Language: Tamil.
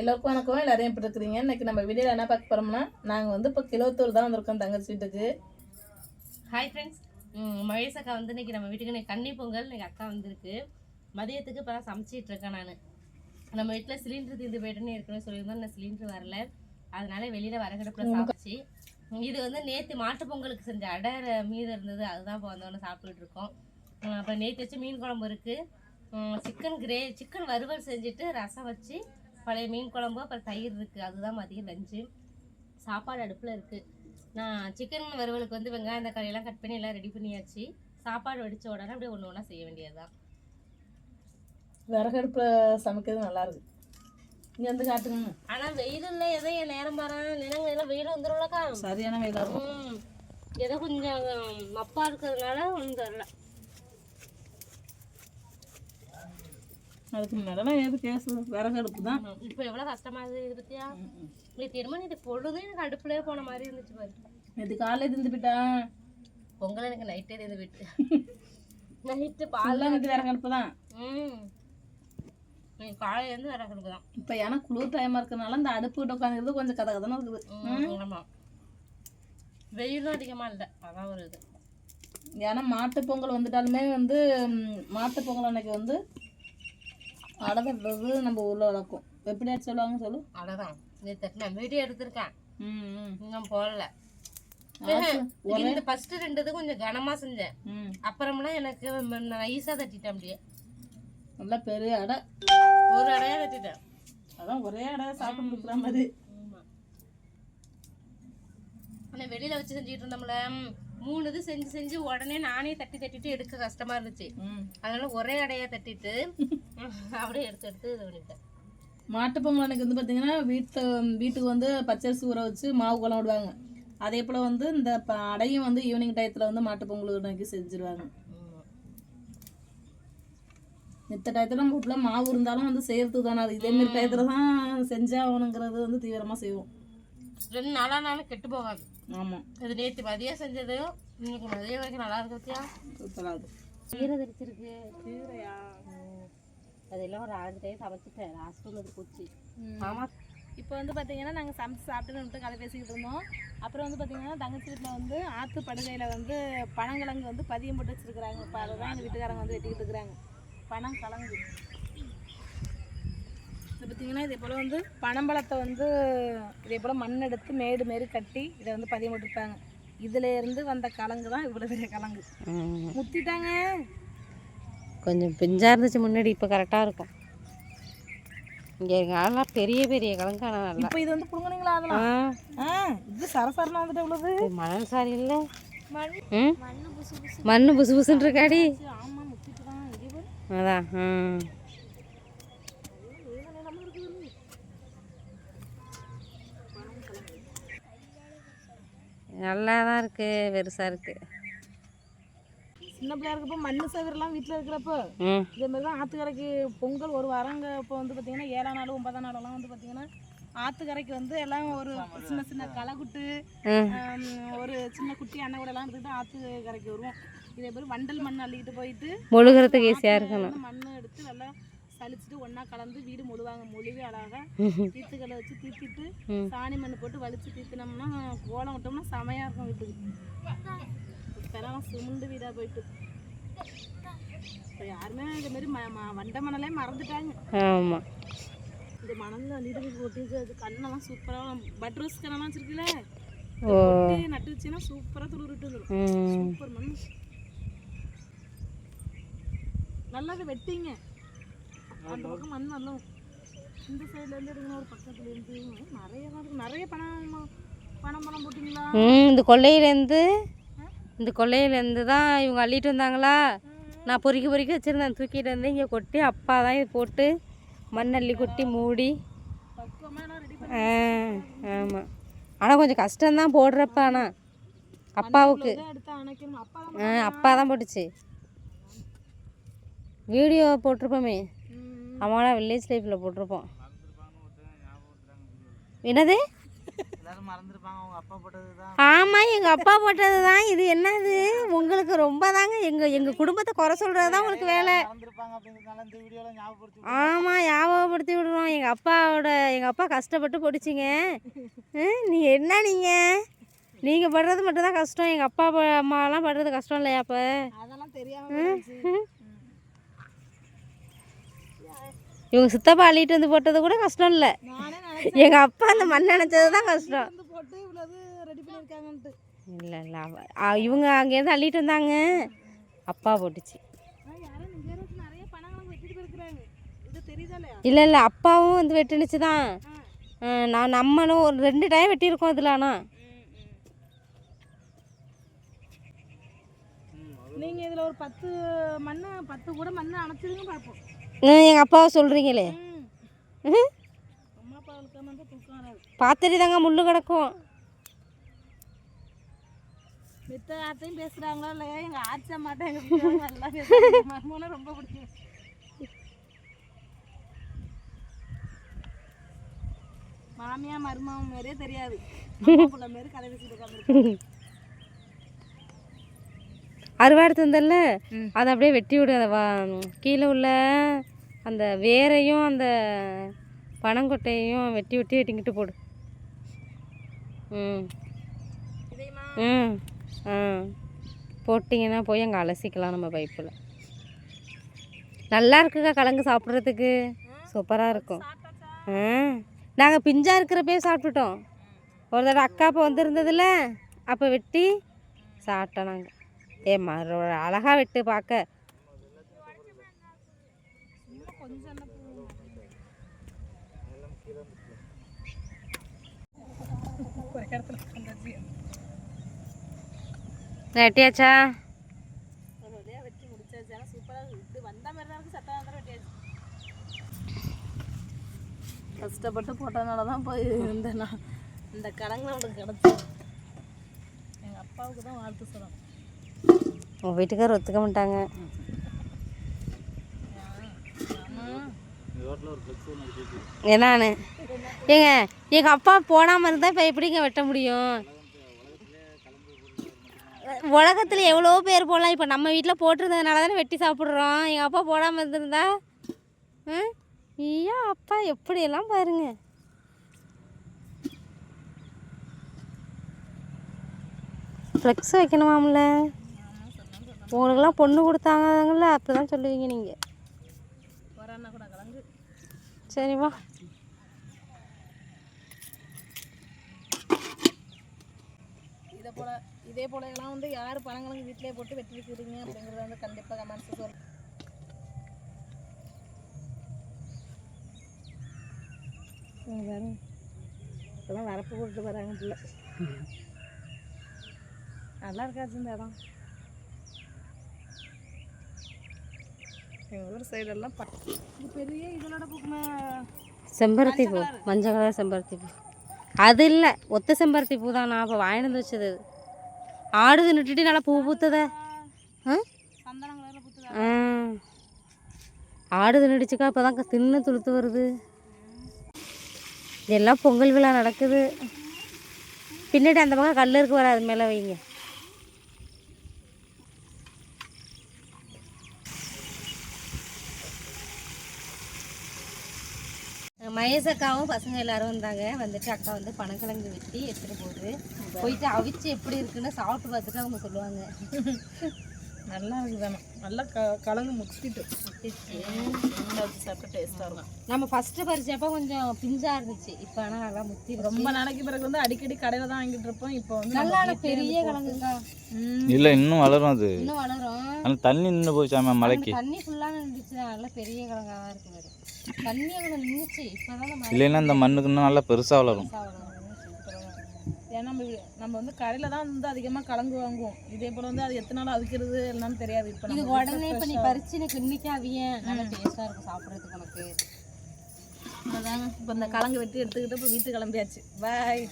எல்லோருக்கும் வணக்கம். எல்லாரும் எப்படி இருக்கிறீங்க? இன்னைக்கு நம்ம வீடியோவில் என்ன பார்க்க போகிறோம்னா நாங்கள் வந்து இப்போ கிலோத்தூர் தான் வந்திருக்கோம் தங்கச்சி வீட்டுக்கு. ஹாய் ஃப்ரெண்ட்ஸ் மகேஷ் அக்கா வந்து இன்னைக்கு நம்ம வீட்டுக்கு இன்னைக்கு கன்னி பொங்கல் இன்னைக்கு அக்கா வந்திருக்கு. மதியத்துக்கு இப்போ சமைச்சிட்டு இருக்கேன் நான். நம்ம வீட்டில் சிலிண்டர் தீர்ந்து போயிட்டுன்னு ஏற்கனவே சொல்லியிருந்தோம். இந்த சிலிண்டர் வரல. அதனால வெளியில் வரகடப்பில் சாப்பிடுச்சு இது வந்து நேற்று மாட்டு பொங்கலுக்கு செஞ்ச அடை மீதம் இருந்தது. அதுதான் இப்போ வந்தோடனே சாப்பிட்டுட்டு இருக்கோம். அப்புறம் நேற்று வச்சு மீன் குழம்பு இருக்குது சிக்கன் கிரே சிக்கன் வறுவல் செஞ்சுட்டு ரசம் வச்சு பழைய மீன் குழம்பு அப்புறம் தயிர் இருக்குது அதுதான் மதியம் லஞ்சு சாப்பாடு அடுப்பில் இருக்குது நான் சிக்கன் வறுவலுக்கு வந்து வெங்காயம் தக்காளி எல்லாம் கட் பண்ணி எல்லாம் ரெடி பண்ணியாச்சு. சாப்பாடு வடிச்ச உடனே அப்படியே ஒன்று ஒன்றா செய்ய வேண்டியதுதான். விறகடுப்பில் சமைக்கிறது நல்லா இருக்கு. இங்கே வந்து காட்டுங்க. ஆனால் வெயிலில் எதோ என் நேரம் பாரு. நிலங்க எல்லாம் வெயில் வந்துடும்லக்கா சரியான வெயிலாக இருக்கும். ஏதோ கொஞ்சம் மப்பா இருக்கிறதுனால ஒன்றும் தரல அதுக்கு முன்னாடிலாம் எது கேஸ் விறகடுப்பு தான்? இப்போ எவ்வளோ கஷ்டமா இருக்குது பத்தியா? நீ திரும்ப நீ பொழுதும் எனக்கு அடுப்புலேயே போன மாதிரி இருந்துச்சு பாரு. நேற்று காலையில் திருந்து போயிட்டான் பொங்கல் எனக்கு நைட்டே இருந்து விட்டு நைட்டு பால் பால்லாம் வந்து விறகடுப்பு தான்? ம். காலையிலேருந்து வர கணக்கு தான். இப்போ ஏன்னா குளிர் டைமாக இருக்கிறதுனால இந்த அடுப்பு கிட்ட உட்காந்துக்கிறது கொஞ்சம் கதை கதன்னு இருக்குது. ஆமாம் வெயிலும் அதிகமாக இல்லை. அதான் ஒரு இது. ஏன்னா மாட்டு பொங்கல் வந்துட்டாலுமே வந்து மாட்டு பொங்கல் அன்னைக்கு வந்து அடை தட்டுறது நம்ம ஊரில் வளர்க்கும். எப்படி சொல்லுவாங்க சொல்லு. அவ்வளோதான் நீ தட்டு நான் வீடியோ எடுத்திருக்கேன். இன்னும் போடல. இந்த ஃபர்ஸ்ட் ரெண்டு இது கொஞ்சம் கனமா செஞ்சேன். அப்புறம்லாம் எனக்கு நைஸாக தட்டிட்டேன் அப்படியே. நல்லா பெரிய அடை. ஒரு அடையா தட்டிட்டேன். அதான் ஒரே அடை சாப்பிட்டு இருக்கிற மாதிரி. ஆனால் வெளியில வச்சு செஞ்சுட்டு இருந்தோம்ல மூணு இது செஞ்சு செஞ்சு உடனே நானே தட்டி தட்டிட்டு எடுக்க கஷ்டமா இருந்துச்சு. அதனால ஒரே அடையா தட்டிட்டு அப்படியே எடுத்து எடுத்து இது பண்ணிட்டேன். மாட்டு பொங்கல் அன்னைக்கு வந்து பார்த்தீங்கன்னா வீட்டு வீட்டுக்கு வந்து பச்சரிசி ஊற வச்சு மாவு குழம்பு விடுவாங்க. அதே போல் வந்து இந்த அடையும் வந்து ஈவினிங் டயத்தில் வந்து மாட்டு பொங்கல் அன்னைக்கு செஞ்சுருவாங்க. மித்த டயத்தில் நம்ம வீட்டில் மாவு இருந்தாலும் வந்து செய்யறதுக்கு தானே அது. இதேமாரி டயத்தில் தான் செஞ்சாகணுங்கிறது வந்து தீவிரமாக செய்வோம். ரெண்டு நாளானாலும் கெட்டு போகாது. ஆமாம் இது நேற்று மதியம் செஞ்சது இன்னைக்கு மதியம் வரைக்கும் நல்லா இருக்கு பத்தியா? சூப்பராக அதெல்லாம் ஒரு ஆறு டைம் சமைச்சிட்டேன். லாஸ்ட் உள்ளது போச்சு. ஆமா. இப்போ வந்து பார்த்தீங்கன்னா நாங்கள் சமைச்சு சாப்பிட்டுன்னு கதை பேசிக்கிட்டு இருந்தோம். அப்புறம் வந்து பார்த்தீங்கன்னா தங்கச்சி வீட்டில் வந்து ஆற்று படுகையில் வந்து பனங்கிழங்கு வந்து பதியம் போட்டு வச்சுருக்குறாங்க. இப்போ அதை தான் எங்கள் வீட்டுக்காரங்க வந்து வெட்டிக்கிட்டு இருக்கிறாங்க. பனங்கிழங்கு இது பார்த்தீங்கன்னா இதே போல் வந்து பனம்பழத்தை வந்து இதே போல் மண் எடுத்து மேடு மாரி கட்டி இதை வந்து பதியம் போட்டிருப்பாங்க. இதுல இருந்து வந்த கலங்கு தான் இவ்வளோ பெரிய கலங்கு முத்திட்டாங்க. கொஞ்சம் பிஞ்சா இருந்துச்சு முன்னாடி இப்போ கரெக்டாக இருக்கும். இங்கே எல்லாம் பெரிய பெரிய கலங்கான நல்லா. இப்போ இது வந்து புடுங்குனீங்களா அதெல்லாம்? ஆ. இது சரசரனா வந்துட்டு இவ்வளவு மணல் சாரி இல்லை. மண்ணு புசு புசுன்னு. இருக்காடி. அதான் ம் நல்லா தான் இருக்கு பெருசா இருக்கு. சின்ன பிள்ளையா இருக்கப்போ மண்ணு சதுரெல்லாம் வீட்டில் இருக்கிறப்போ இதே மாதிரி தான் ஆற்றுக்கரைக்கு பொங்கல் ஒரு வாரங்க இப்போ வந்து பார்த்தீங்கன்னா ஏழாம் நாள் ஒன்பதாம் நாளெல்லாம் வந்து பார்த்தீங்கன்னா ஆற்றுக்கரைக்கு வந்து எல்லாம் ஒரு சின்ன சின்ன களைக்குட்டு ம். ஆம், ஒரு சின்ன குட்டி அண்ணன் கூட எல்லாம் எடுத்துக்கிட்டு ஆற்றுக்கரைக்கு வருவோம். இதே மாதிரி வண்டல் மண் அள்ளிக்கிட்டு போயிட்டு முழுகிறதுக்கு ஈஸியாக இருக்கணும். மண்ணை எடுத்து நல்லா சலிச்சுட்டு ஒன்றா கலந்து வீடு முழுவாங்க முழுவி அழகாக தீத்துக்களை வச்சு தீத்திட்டு. சாணி மண் போட்டு வலிச்சு தீத்தினோம்னா கோலம் விட்டோம்னா செமையாக இருக்கும் வீட்டுக்கு. இப்போலாம் சிமெண்ட் வீடாக போயிட்டு. இப்போ யாருமே இந்த மாதிரி வண்ட மணலே மறந்துட்டாங்க. ஆமாம் இந்த மணலில் கொட்டி வச்சு அது கண்ணெல்லாம் சூப்பராக பட் ரோஸ் கண்ணெல்லாம் வச்சிருக்கல ஓ. கொட்டி நட்டு வச்சுன்னா சூப்பராக துளிர்ட்டு வந்துடும் சூப்பர் மண். நல்லா அதை வெட்டிங்க. அந்த பக்கம் மண் நல்லா இந்த சைடுல இருந்து எடுக்கணும் ஒரு பக்கத்துல இருந்து. நிறைய நிறைய பணம் பணம் பணம் போட்டிங்களா? இந்த கொல்லையிலேருந்து இந்த கொல்லையிலேருந்து தான் இவங்க அள்ளிட்டு வந்தாங்களா? நான் பொறுக்கி பொறுக்கி வச்சுருந்தேன். தூக்கிட்டு வந்து இங்கே கொட்டி அப்பா தான் இது போட்டு மண் அள்ளி கொட்டி மூடி. ஆமாம் ஆனால் கொஞ்சம் கஷ்டம்தான் போடுறப்ப ஆனால் அப்பாவுக்கு. ஆ அப்பா தான் போட்டுச்சு. வீடியோ போட்டிருப்போமே. ம், அம்மாடா வில்லேஜ் லைஃப்பில் போட்டிருப்போம். என்னது? ஆமாம் எங்கள் அப்பா போட்டது தான் இது என்னது? உங்களுக்கு ரொம்ப தாங்க எங்கள் எங்கள் குடும்பத்தை குறை சொல்கிறது தான் உங்களுக்கு வேலை. ஆமாம் ஞாபகப்படுத்தி விடுறோம். எங்கள் அப்பாவோட எங்கள் அப்பா கஷ்டப்பட்டு படிச்சிங்க நீ என்ன நீங்கள் நீங்கள் படுறது மட்டும்தான் கஷ்டம். எங்கள் அப்பா அம்மாலாம் படுறது கஷ்டம் இல்லையா அப்போ? இவங்க சித்தப்பா அள்ளிட்டு வந்து போட்டது கூட கஷ்டம் இல்லை. எங்கள் அப்பா அந்த மண் நினச்சது தான் கஷ்டம். இல்லை இல்லை இவங்க அங்கேருந்து அள்ளிட்டு வந்தாங்க. அப்பா போட்டுச்சு. இல்லை இல்லை அப்பாவும் வந்து வெட்டுனுச்சு தான் நான் நம்மளும் ஒரு ரெண்டு டைம் வெட்டியிருக்கோம் இதில் ஆனால் நீங்க இதுல ஒரு பத்து மண்ணு பத்து கூட மண்ணு அணைச்சிருங்க பார்ப்போம். எங்கள் அப்பாவை சொல்கிறீங்களே பார்த்துட்டு தாங்க முள்ளு கிடக்கும். மித்த ஆட்டையும் பேசுறாங்களோ இல்லையா எங்க ஆச்சா மாட்டேன் ரொம்ப பிடிக்கும். மாமியா மருமகம் மாதிரியே தெரியாது. அம்மா புள்ள மாரி கதை பேசிட்டு உட்காந்துருக்காங்க அறுவாடு தந்தல்ல? அதை அப்படியே வெட்டி விடு அதை வா கீழே உள்ள அந்த வேரையும் அந்த பனங்கொட்டையையும் வெட்டி வெட்டி வெட்டிக்கிட்டு போடு. ம். ம். ஆ. போட்டிங்கன்னா போய் அங்கே அலசிக்கலாம் நம்ம பைப்பில். நல்லா இருக்குங்க கலங்கு சாப்பிட்றதுக்கு. சூப்பராக இருக்கும். ஆ. நாங்கள் பிஞ்சா இருக்கிறப்பே சாப்பிட்டுட்டோம். ஒரு தடவை அக்கா அப்போ வந்திருந்ததுல அப்போ வெட்டி சாப்பிட்டோம் நாங்கள் ஏ மர அழகா வெட்டு பார்க்க கொஞ்சம் வெட்டியாச்சா? வெட்டி ஆனால் சூப்பராக வந்த கஷ்டப்பட்டு போட்டதுனால தான் போய் இந்த நான். இந்த கடங்களை அவனுக்கு கிடச்சி எங்கள் அப்பாவுக்கு தான் வாழ்த்து சொல்லணும். உங்கள் வீட்டுக்காரர் ஒத்துக்க மாட்டாங்க. ரோட்ல என்னான்னு ஏங்க எங்கள் அப்பா போடாமல் இருந்தால் இப்போ எப்படிங்க வெட்ட முடியும்? உலகத்தில் எவ்வளோ பேர் போடலாம். இப்போ நம்ம வீட்டில் போட்டிருந்ததுனால தானே வெட்டி சாப்பிட்றோம். எங்கள் அப்பா போடாமல் இருந்திருந்தா ம் ஐயா அப்பா எப்படியெல்லாம் பாருங்க. ஃப்ளெக்ஸ் வைக்கணுமாம்ல? உங்களுக்கெல்லாம் பொண்ணு கொடுத்தாங்கல்ல அப்போ தான் சொல்லுவீங்க நீங்கள் வரான்னா கூட கிழங்கு சரி வா. இதை போல இதே போல எல்லாம் வந்து யார் பழங்கிழங்கு வீட்டிலே போட்டு வெட்டி வைக்கிறீங்க அப்படிங்கிறத வந்து கண்டிப்பாக கமெண்ட்ஸ் சொல்லு இப்போதான் வரப்பு போட்டு வராங்க பிள்ளை. நல்லா இருக்காச்சு இந்த இடம் எங்கள் ஊர் சைடெல்லாம் இது பெரிய பூக்குமே செம்பருத்தி பூ மஞ்சள் கலர் செம்பருத்தி பூ. அது இல்லை ஒத்த செம்பருத்தி பூ தான் நான் இப்போ வாங்கிட்டு வச்சது. அது. ஆடு தின்னுட்டு நல்லா பூ பூத்தத. ஆ? சந்தனம் கலரில் பூத்துதா? ஆ. ஆடு தின்னுடுச்சுக்கா இப்போ தான் தின்னு துளுத்து வருது. இதெல்லாம் பொங்கல் விழா நடக்குது. பின்னாடி அந்த பக்கம் கல் இருக்கு வர அது மேலே வைங்க. மகேஷ் அக்காவும் பசங்க எல்லாரும் வந்தாங்க. வந்துட்டு அக்கா வந்து பனங்கிழங்கு வெட்டி எடுத்துகிட்டு போகுது. போயிட்டு அவிச்சு எப்படி இருக்குன்னு சாப்பிட்டு பார்த்துட்டு அவங்க சொல்லுவாங்க. நல்லா இருக்குது வேணும் நல்லா க கலந்து வச்சு சாப்பிட்டு டேஸ்ட்டாக இருக்கும். நம்ம ஃபஸ்ட்டு பறிச்சப்ப கொஞ்சம் பிஞ்சா இருந்துச்சு. இப்போ ஆனால் நல்லா முத்தி ரொம்ப நாளைக்கு பிறகு வந்து அடிக்கடி கடையில் தான் வாங்கிட்டு இருப்போம். இப்போ வந்து நல்லா பெரிய கிழங்குக்கா இல்லை இன்னும் வளரும் அது. இன்னும் வளரும். ஆனால் தண்ணி நின்று போச்சாம மலைக்கு. தண்ணி ஃபுல்லாக நின்றுச்சு நல்லா பெரிய கிழங்கா தான் இருக்கு. தண்ணி அங்கே நின்றுச்சு இப்போ தான் இல்லைன்னா இந்த மண்ணுக்கு இன்னும் நல்லா பெருசாக வளரும். ஏன்னா நம்ம நம்ம வந்து கடையில் தான் வந்து அதிகமாக கலந்து வாங்குவோம். இதே போல் வந்து அது எத்தனை நாள் அவிக்கிறது என்னன்னு தெரியாது. இப்போ இது உடனே இப்போ நீ பறிச்சு எனக்கு இன்னைக்கு அவியன் நல்லா டேஸ்ட்டாக இருக்கும் சாப்பிட்றதுக்கு உனக்கு. அதாங்க இப்போ இந்த கலங்கு வெட்டி எடுத்துக்கிட்டு இப்போ வீட்டுக்கு கிளம்பியாச்சு. பாய்